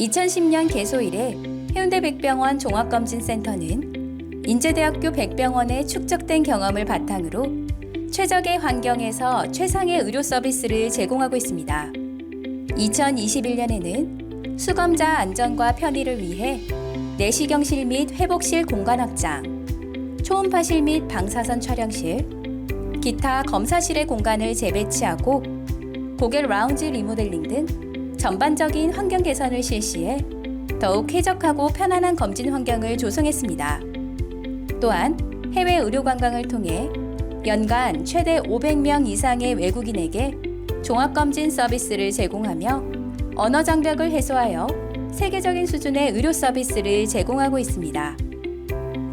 2010년 개소 이래 해운대 백병원 종합검진센터는 인제대학교 백병원의 축적된 경험을 바탕으로 최적의 환경에서 최상의 의료 서비스를 제공하고 있습니다. 2021년에는 수검자 안전과 편의를 위해 내시경실 및 회복실 공간 확장, 초음파실 및 방사선 촬영실, 기타 검사실의 공간을 재배치하고 고객 라운지 리모델링 등 전반적인 환경 개선을 실시해 더욱 쾌적하고 편안한 검진 환경을 조성했습니다. 또한 해외 의료 관광을 통해 연간 최대 500명 이상의 외국인에게 종합검진 서비스를 제공하며 언어 장벽을 해소하여 세계적인 수준의 의료 서비스를 제공하고 있습니다.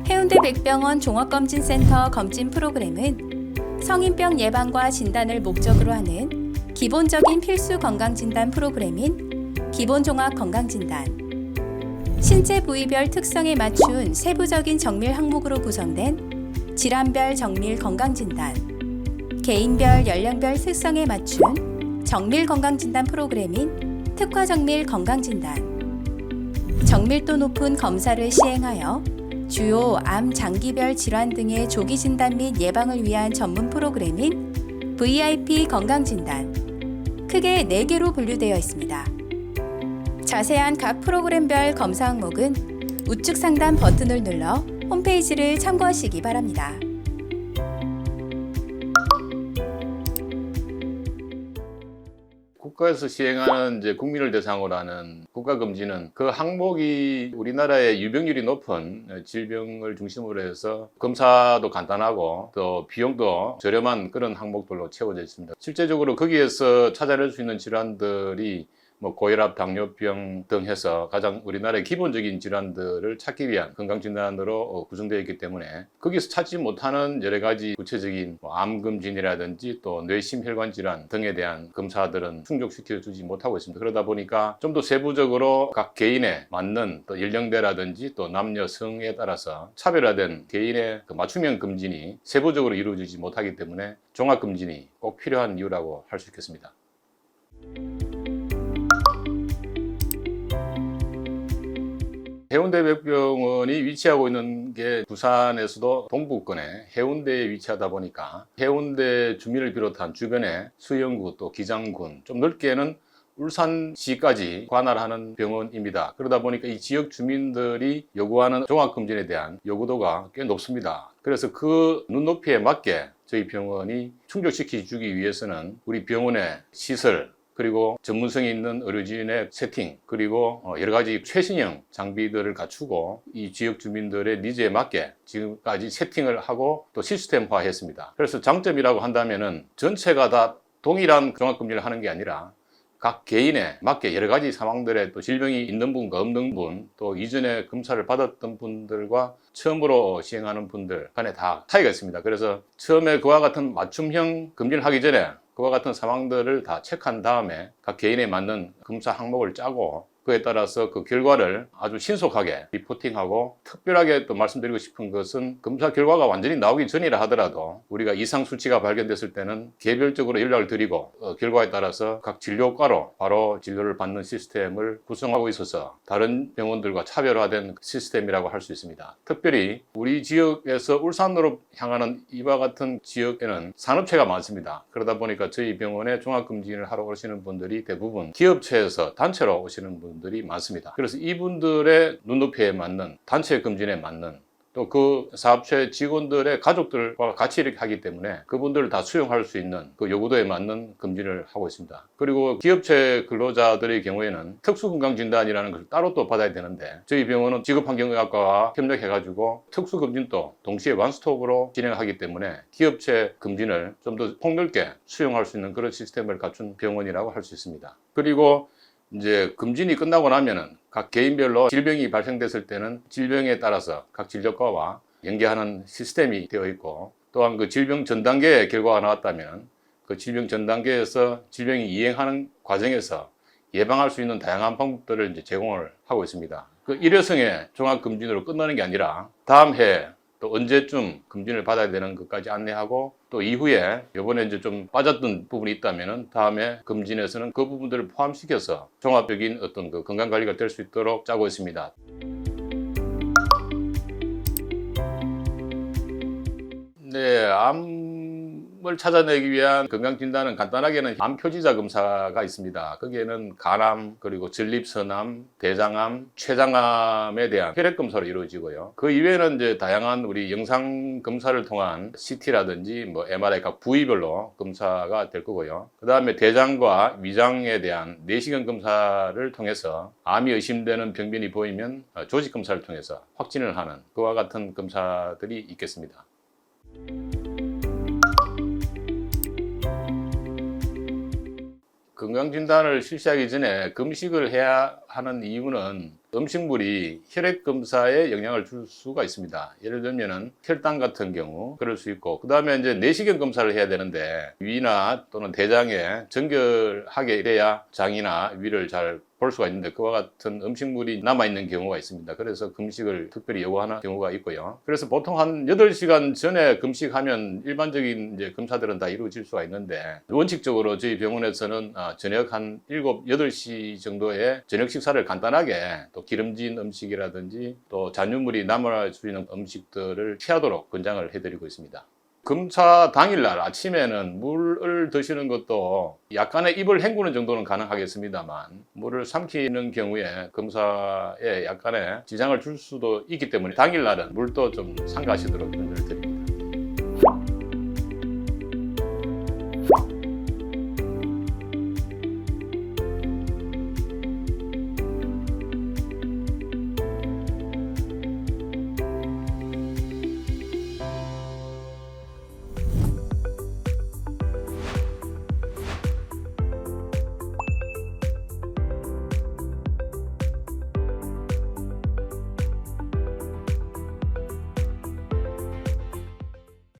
해운대 백병원 종합검진센터 검진 프로그램은 성인병 예방과 진단을 목적으로 하는 기본적인 필수 건강진단 프로그램인 기본종합 건강진단, 신체 부위별 특성에 맞춘 세부적인 정밀 항목으로 구성된 질환별 정밀 건강진단, 개인별 연령별 특성에 맞춘 정밀 건강진단 프로그램인 특화 정밀 건강진단, 정밀도 높은 검사를 시행하여 주요 암 장기별 질환 등의 조기 진단 및 예방을 위한 전문 프로그램인 VIP 건강진단, 크게 4개로 분류되어 있습니다. 자세한 각 프로그램별 검사 항목은 우측 상단 버튼을 눌러 홈페이지를 참고하시기 바랍니다. 국가에서 시행하는 이제 국민을 대상으로 하는 국가 검진은 그 항목이 우리나라의 유병률이 높은 질병을 중심으로 해서 검사도 간단하고 또 비용도 저렴한 그런 항목들로 채워져 있습니다. 실제적으로 거기에서 찾아낼 수 있는 질환들이 뭐 고혈압, 당뇨병 등 해서 가장 우리나라의 기본적인 질환들을 찾기 위한 건강진단으로 어, 구성되어 있기 때문에 거기서 찾지 못하는 여러 가지 구체적인 뭐 암검진이라든지 또 뇌심혈관 질환 등에 대한 검사들은 충족시켜 주지 못하고 있습니다. 그러다 보니까 좀 더 세부적으로 각 개인에 맞는 또 연령대라든지 또 남녀 성에 따라서 차별화된 개인의 그 맞춤형 검진이 세부적으로 이루어지지 못하기 때문에 종합검진이 꼭 필요한 이유라고 할 수 있겠습니다. 해운대 백병원이 위치하고 있는 게 부산에서도 동부권에 해운대에 위치하다 보니까 해운대 주민을 비롯한 주변에 수영구 또 기장군 좀 넓게는 울산시까지 관할하는 병원입니다. 그러다 보니까 이 지역 주민들이 요구하는 종합검진에 대한 요구도가 꽤 높습니다. 그래서 그 눈높이에 맞게 저희 병원이 충족시켜 주기 위해서는 우리 병원의 시설, 그리고 전문성이 있는 의료진의 세팅, 그리고 어, 여러 가지 최신형 장비들을 갖추고 이 지역 주민들의 니즈에 맞게 지금까지 세팅을 하고 또 시스템화 했습니다. 그래서 장점이라고 한다면은 전체가 다 동일한 종합검진을 하는 게 아니라 각 개인에 맞게 여러 가지 상황들에 또 질병이 있는 분과 없는 분, 또 이전에 검사를 받았던 분들과 처음으로 시행하는 분들 간에 다 차이가 있습니다. 그래서 처음에 그와 같은 맞춤형 검진을 하기 전에 그와 같은 상황들을 다 체크한 다음에 각 개인에 맞는 검사 항목을 짜고 그에 따라서 그 결과를 아주 신속하게 리포팅하고 특별하게 또 말씀드리고 싶은 것은 검사 결과가 완전히 나오기 전이라 하더라도 우리가 이상 수치가 발견됐을 때는 개별적으로 연락을 드리고 어, 결과에 따라서 각 진료과로 바로 진료를 받는 시스템을 구성하고 있어서 다른 병원들과 차별화된 시스템이라고 할 수 있습니다. 특별히 우리 지역에서 울산으로 향하는 이와 같은 지역에는 산업체가 많습니다. 그러다 보니까 저희 병원에 종합검진을 하러 오시는 분들이 대부분 기업체에서 단체로 오시는 분 분들이 많습니다. 그래서 이분들의 눈높이에 맞는 단체 검진에 맞는 또 그 사업체 직원들의 가족들과 같이 이렇게 하기 때문에 그분들을 다 수용할 수 있는 그 요구도에 맞는 검진을 하고 있습니다. 그리고 기업체 근로자들의 경우에는 특수건강진단이라는 것을 따로 또 받아야 되는데 저희 병원은 직업환경의학과와 협력해가지고 특수검진도 동시에 완스톱으로 진행하기 때문에 기업체 검진을 좀 더 폭넓게 수용할 수 있는 그런 시스템을 갖춘 병원이라고 할 수 있습니다. 그리고 이제 검진이 끝나고 나면은 각 개인별로 질병이 발생됐을 때는 질병에 따라서 각 진료과와 연계하는 시스템이 되어 있고 또한 그 질병 전 단계의 결과가 나왔다면 그 질병 전 단계에서 질병이 이행하는 과정에서 예방할 수 있는 다양한 방법들을 이제 제공을 하고 있습니다. 그 일회성의 종합 검진으로 끝나는 게 아니라 다음 해 또 언제쯤 검진을 받아야 되는 것까지 안내하고 또 이후에 이번에 이제 좀 빠졌던 부분이 있다면은 다음에 검진에서는 그 부분들을 포함시켜서 종합적인 어떤 그 건강 관리가 될 수 있도록 짜고 있습니다. 네, 암 을 찾아내기 위한 건강 진단은 간단하게는 암 표지자 검사가 있습니다. 거기에는 간암, 그리고 전립선암, 대장암, 췌장암에 대한 혈액 검사로 이루어지고요. 그 이외에는 이제 다양한 우리 영상 검사를 통한 CT라든지 뭐 MRI 각 부위별로 검사가 될 거고요. 그 다음에 대장과 위장에 대한 내시경 검사를 통해서 암이 의심되는 병변이 보이면 어, 조직 검사를 통해서 확진을 하는 그와 같은 검사들이 있겠습니다. 건강진단을 실시하기 전에 금식을 해야 하는 이유는 음식물이 혈액 검사에 영향을 줄 수가 있습니다. 예를 들면은 혈당 같은 경우 그럴 수 있고 그 다음에 이제 내시경 검사를 해야 되는데 위나 또는 대장에 정결하게 이래야 장이나 위를 잘 볼 수가 있는데 그와 같은 음식물이 남아있는 경우가 있습니다. 그래서 금식을 특별히 요구하는 경우가 있고요. 그래서 보통 한 8시간 전에 금식하면 일반적인 이제 검사들은 다 이루어질 수가 있는데 원칙적으로 저희 병원에서는 아, 저녁 한 7, 8시 정도에 저녁 식사를 간단하게 또 기름진 음식이라든지 또 잔유물이 남을 수 있는 음식들을 피하도록 권장을 해드리고 있습니다. 검사 당일날 아침에는 물을 드시는 것도 약간의 입을 헹구는 정도는 가능하겠습니다만 물을 삼키는 경우에 검사에 약간의 지장을 줄 수도 있기 때문에 당일날은 물도 좀 삼가시도록 권유를 드립니다.